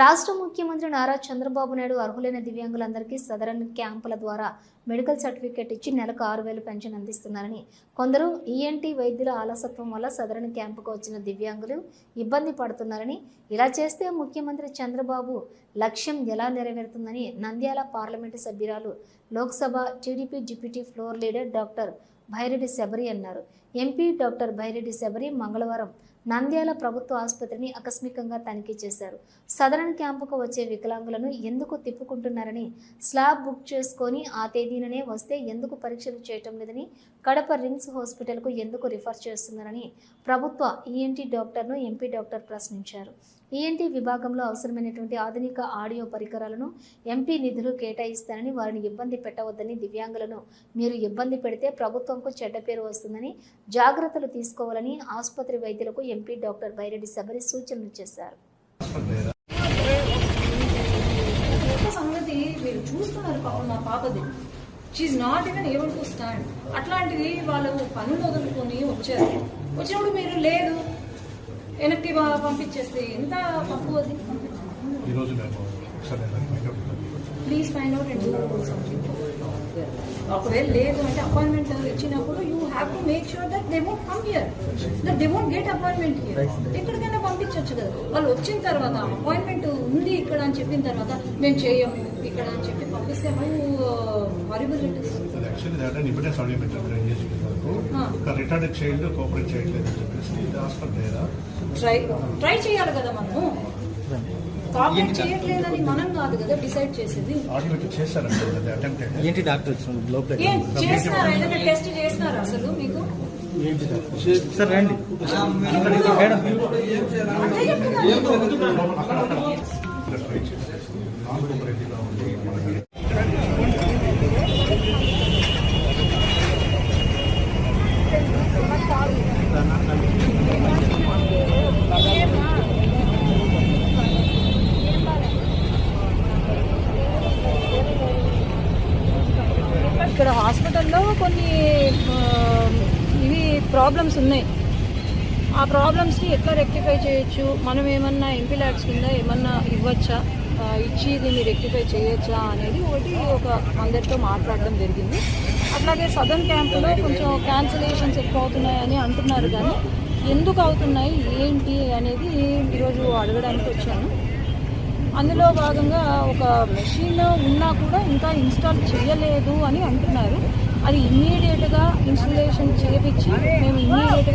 రాష్ట్ర ముఖ్యమంత్రి నారా చంద్రబాబు నాయుడు అర్హులైన దివ్యాంగులందరికీ సదరన్ క్యాంపుల ద్వారా మెడికల్ సర్టిఫికేట్ ఇచ్చి నెలకు ఆరు వేలు పెన్షన్ అందిస్తున్నారని. కొందరు ఈఎన్టీ వైద్యుల ఆలసత్వం వల్ల సదరన్ క్యాంపుకు వచ్చిన దివ్యాంగులు ఇబ్బంది పడుతున్నారని. ఇలా చేస్తే ముఖ్యమంత్రి చంద్రబాబు లక్ష్యం ఎలా నెరవేరుతుందని నంద్యాల పార్లమెంటు సభ్యురాలు Lok Sabha TDP deputy floor leader doctor Byreddy Shabari అన్నారు. ఎంపీ డాక్టర్ భైరెడ్డి శబరి మంగళవారం నంద్యాల ప్రభుత్వ ఆసుపత్రిని ఆకస్మికంగా తనిఖీ చేశారు. సదరన్ క్యాంపుకు వచ్చే వికలాంగులను ఎందుకు తిప్పుకుంటున్నారని స్లాబ్ బుక్ చేసుకొని ఆ తేదీననే వస్తే ఎందుకు పరీక్షలు చేయటం లేదని కడప రిమ్స్ హాస్పిటల్కు ఎందుకు రిఫర్ చేస్తున్నారని ప్రభుత్వ ఈఎన్టీ డాక్టర్ను ఎంపీ డాక్టర్ ప్రశ్నించారు. ఈఎన్టీ విభాగంలో అవసరమైనటువంటి ఆధునిక ఆడియో పరికరాలను ఎంపీ నిధులు కేటాయిస్తానని వారిని ఇబ్బంది పెట్టవద్దని దివ్యాంగులను మీరు ఇబ్బంది పెడితే ప్రభుత్వంకు చెడ్డ పేరు వస్తుందని జాగ్రత్తలు తీసుకోవాలని ఆసుపత్రి వైద్యులకు ఎంపీ డాక్టర్ బైరెడ్డి శబరి సూచనలు చేశారు. సంగతి మీరు చూస్తున్నారు మా పాపది. She's not even able to stand అట్లాంటిది వాళ్ళు పనులు వదులుకొని వచ్చారు. వచ్చినప్పుడు మీరు లేదు. వెనక్కి పంపించేస్తే ఎంత makeup please find out and ఒకవేళ లేదు అంటే అపాయింట్మెంట్ ఇచ్చినప్పుడు you have to make sure that they won't come here that they won't get appointment here ఎక్కడికైనా పంపించవచ్చు కదా. వాళ్ళు వచ్చిన తర్వాత అపాయింట్మెంట్ ఉంది ఇక్కడ అని చెప్పిన తర్వాత మేము చేయము ఇక్కడ అని చెప్పి పంపిస్తే హౌ హారిబుల్ చైల్డ్ కోఆపరేట్ చేయట్లేదు ట్రై ట్రై చేయాలి కదా మనము. చేయట్లేదని మనం కాదు కదా డిసైడ్ చేసేది. ఏంటి డాక్టర్ లోపల చేస్తున్నారా? ఏదైనా టెస్ట్ చేస్తున్నారా అసలు మీకు? సార్ రండి. మేడం. హాస్పిటల్లో కొన్ని ఇవి ప్రాబ్లమ్స్ ఉన్నాయి. ఆ ప్రాబ్లమ్స్ని ఎట్లా రెక్టిఫై చేయొచ్చు? మనం ఏమన్నా ఎంపీ కింద ఏమన్నా ఇవ్వచ్చా? ఇచ్చి దీన్ని రెక్టిఫై చేయొచ్చా? అనేది ఒకటి ఒక అందరితో మాట్లాడడం జరిగింది. అట్లాగే సదర్న్ క్యాంపులో కొంచెం క్యాన్సిలేషన్స్ ఎక్కువ అవుతున్నాయని అంటున్నారు కానీ ఎందుకు అవుతున్నాయి? ఏంటి అనేది ఈరోజు అడగడానికి వచ్చాను. అందులో భాగంగా ఒక మెషిన్ ఉన్నా కూడా ఇంకా ఇన్స్టాల్ చేయలేదు అని అంటున్నారు. అది ఇమ్మీడియట్గా ఇన్స్టలేషన్ చేపించి మేము ఇమ్మీడియట్